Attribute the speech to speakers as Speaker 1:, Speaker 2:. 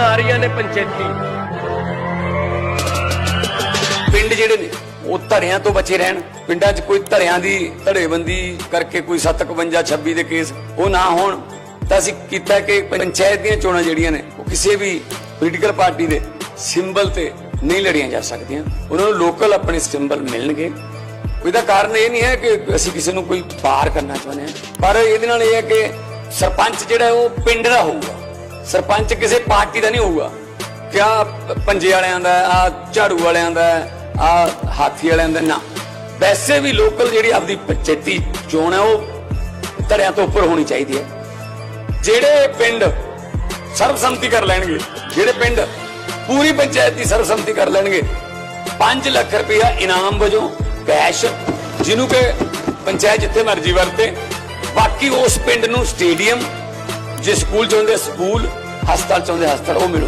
Speaker 1: ਚੋਣਾਂ ਆ ਰਹੀਆਂ ਨੇ ਪੰਚਾਇਤੀ।
Speaker 2: ਪਿੰਡ ਜਿਹੜੇ ਨੇ, ਉਹ ਧੜਿਆਂ ਤੋਂ ਬਚੇ ਰਹਿਣ। ਪਿੰਡਾਂ 'ਚ ਕੋਈ ਧੜਿਆਂ ਦੀ ਧੜੇਬੰਦੀ ਕਰਕੇ ਕੋਈ 751 26 ਦੇ ਕੇਸ, ਉਹ ਨਾ ਹੋਣ, ਤਾਂ ਅਸੀਂ ਕੀਤਾ ਕਿ ਪੰਚਾਇਤ ਦੀਆਂ ਚੋਣਾਂ ਜਿਹੜੀਆਂ ਨੇ, ਉਹ ਕਿਸੇ ਵੀ ਪੋਲੀਟੀਕਲ ਪਾਰਟੀ ਦੇ ਸਿੰਬਲ ਤੇ ਨਹੀਂ ਲੜੀਆਂ ਜਾ ਸਕਦੀਆਂ। ਉਹਨਾਂ ਨੂੰ ਲੋਕਲ ਆਪਣੇ ਸਿੰਬਲ ਮਿਲਣਗੇ। ਇਹਦਾ ਕਾਰਨ ਇਹ ਨਹੀਂ ਹੈ ਕਿ ਅਸੀਂ ਕਿਸੇ ਨੂੰ ਕੋਈ ਪਾਰ ਕਰਨਾ ਚਾਹੁੰਦੇ ਹਾਂ। ਪਰ ਇਹਦੇ ਨਾਲ ਇਹ ਹੈ ਕਿ ਸਰਪੰਚ ਜਿਹੜਾ, ਉਹ ਪਿੰਡ ਦਾ ਹੋਊਗਾ। ਸਰਪੰਚ ਕਿਸੇ ਪਾਰਟੀ ਦਾ ਨਹੀਂ ਹੋਊਗਾ। ਕਿਆ ਪੰਜੇ ਵਾਲਿਆਂ ਦਾ, ਆ ਝਾੜੂ ਵਾਲਿਆਂ ਦਾ, ਆ ਹਾਥੀ ਵਾਲਿਆਂ ਦਾ, ਨਾ। ਵੈਸੇ ਵੀ ਲੋਕਲ ਜਿਹੜੀ ਆਪਦੀ ਪੰਚਾਇਤੀ ਚੋਣ ਹੈ, ਉਹ ਧੜਿਆਂ ਤੋਂ ਉੱਪਰ ਹੋਣੀ ਚਾਹੀਦੀ ਹੈ। ਜਿਹੜੇ ਪਿੰਡ ਸਰਬਸੰਮਤੀ ਕਰ ਲੈਣਗੇ, ਜਿਹੜੇ ਪਿੰਡ ਪੂਰੀ ਪੰਚਾਇਤ ਦੀ ਸਰਬਸੰਮਤੀ ਕਰ ਲੈਣਗੇ 5 ਲੱਖ ਰੁਪਇਆ ਇਨਾਮ ਵਜੋਂ ਕੈਸ਼, ਜਿਹਨੂੰ ਕਿ ਪੰਚਾਇਤ ਜਿੱਥੇ ਮਰਜ਼ੀ ਵਰਤੇ। ਬਾਕੀ ਉਸ ਪਿੰਡ ਨੂੰ ਸਟੇਡੀਅਮ ਜੇ ਸਕੂਲ ਚਾਹੁੰਦੇ ਸਕੂਲ ਹਸਪਤਾਲ ਚਾਹੁੰਦੇ ਹਸਪਤਾਲ ਉਹ ਮਿਲੂ